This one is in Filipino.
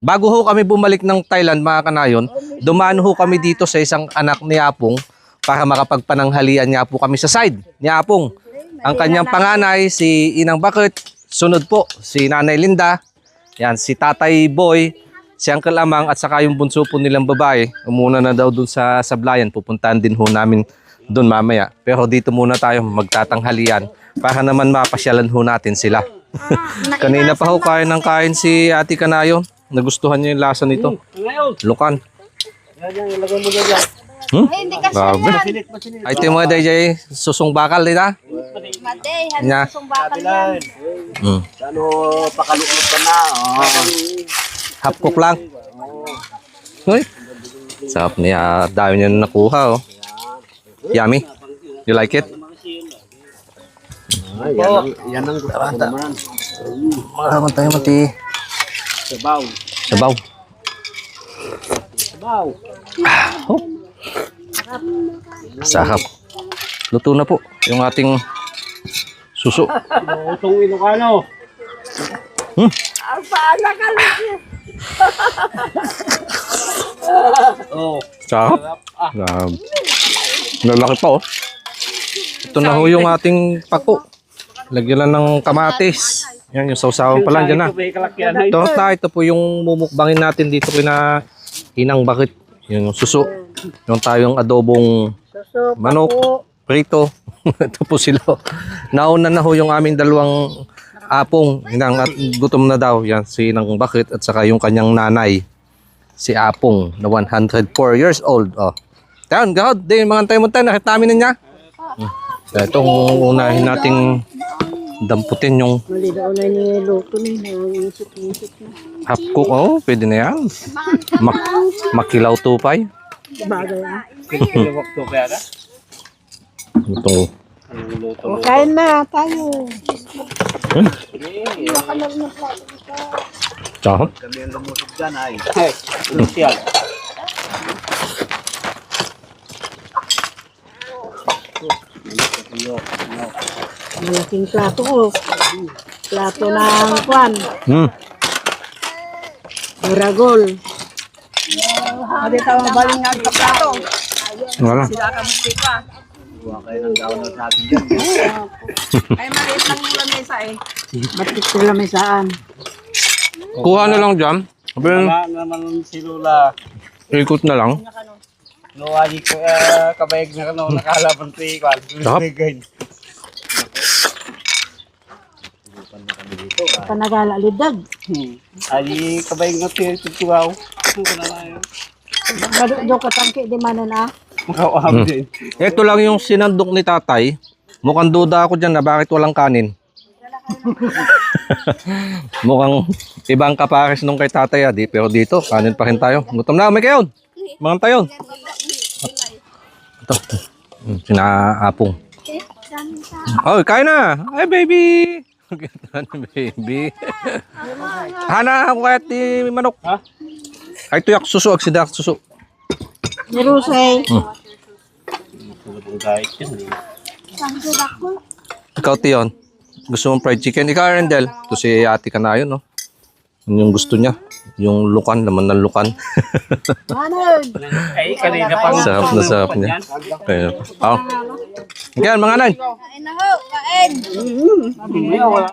Bago ho kami bumalik ng Thailand mga kanayon, dumaan ho kami dito sa isang anak ni Apong para makapagpananghalian niya po kami sa side ni Apong. Ang kanyang panganay, si Inang Bakit, sunod po, si Nanay Linda, yan, si Tatay Boy, si Uncle Amang at saka yung bunso po nilang babae. Umuna na daw dun sa Sablayan, pupuntahan din ho namin dun mamaya. Pero dito muna tayo magtatanghalian para naman mapasyalan ho natin sila. Kanina pa ho kain ng kain si Ate Kanayo. Nagustuhan niya yung lasa nito. Lukan. Hmm? Ay, hindi kasi Grabe. yan. Ay, ito yung mga DJ, susung bakal dita. Matay, Nya. halos bakal yan. Hmm. Ano, pakalukot ka na. Oh. Half cook lang. Uy. Sarap niya. Dami niya na nakuha, oh. Yummy. You like it? Ah, yan, ang, yan ang gusto ko naman. Maraman tayo mati. Sabaw. Sabaw. Sabaw. Sarap. Luto na po yung ating suso. Utong Ilocano. Oh, Sarap. Sarap. Lalaki pa, oh. Ito na ho yung ating pako. Lagyan lang ng kamatis. Yan, yung sausawan pa lang dyan na. kalakyan na Ito na, ito po yung mumukbangin natin dito kina Inang Bakit. Yung suso. Yung tayong adobong manok, prito. ito po sila. Nauna na ho yung aming dalawang apong. Inang at gutom na daw. Yan, si Inang Bakit at saka yung kanyang nanay. Si Apong na 104 years old. Oh. Tayon, gahod. Din, mga tayo mo tayo. Nakita namin na niya. Hmm. Itong unahin nating damputin yung Mali na niluto ni nangisip-isip na. half cook. Oh, pwede na yan. Mak makilaw tupay. Bagay ah. Kilawak to kaya na? Itong Ang luto. O, kain na tayo. tsaka. Kami ang lumusog dyan ay. Hey, Lucian. Malaking plato ko. Plato ng kwan. Hmm. Muragol. Hindi tayo mabaling nga sa plato. Wala. Sila ka pa. Buwa kayo ng daon ng sabi dyan. Ay, maliit lang yung lamesa eh. Batik sila may saan. Kuha na lang dyan. Sabi, Wala naman si Lula. ikot na lang. Luwagi ko uh, kabayag na kano nakalaban ko ikwan. Sarap. Panagala lidag. Ay kabayag na tiyo. Ano na lang yun? Bado do katangki di manon ah. Makawam din. Ito lang yung sinandok ni tatay. Mukhang duda ako dyan na bakit walang kanin. Mukhang ibang kapares nung kay tatay adi. Pero dito, kanin pa rin tayo. Gutom na, may kayon. Mga tayon. Ito. Hmm, Sinaapong. Oh, kain na. Ay, baby. Baby. Hana ako kahit ni manok. Ha? Ay, tuyak suso. Agsidak suso. Ni Rusay. Tulog kahit yun. eh. Ikaw, Tion. Gusto mong fried chicken? Ikaw, Rendel. Ito si ate ka na yun, no? Yun yung gusto niya. Yung lukan, naman ng lukan. Ay, kanina pa. sarap na sarap niya. Kaya, oh. Yan, mga nan. Kain na ho, kain. Wala.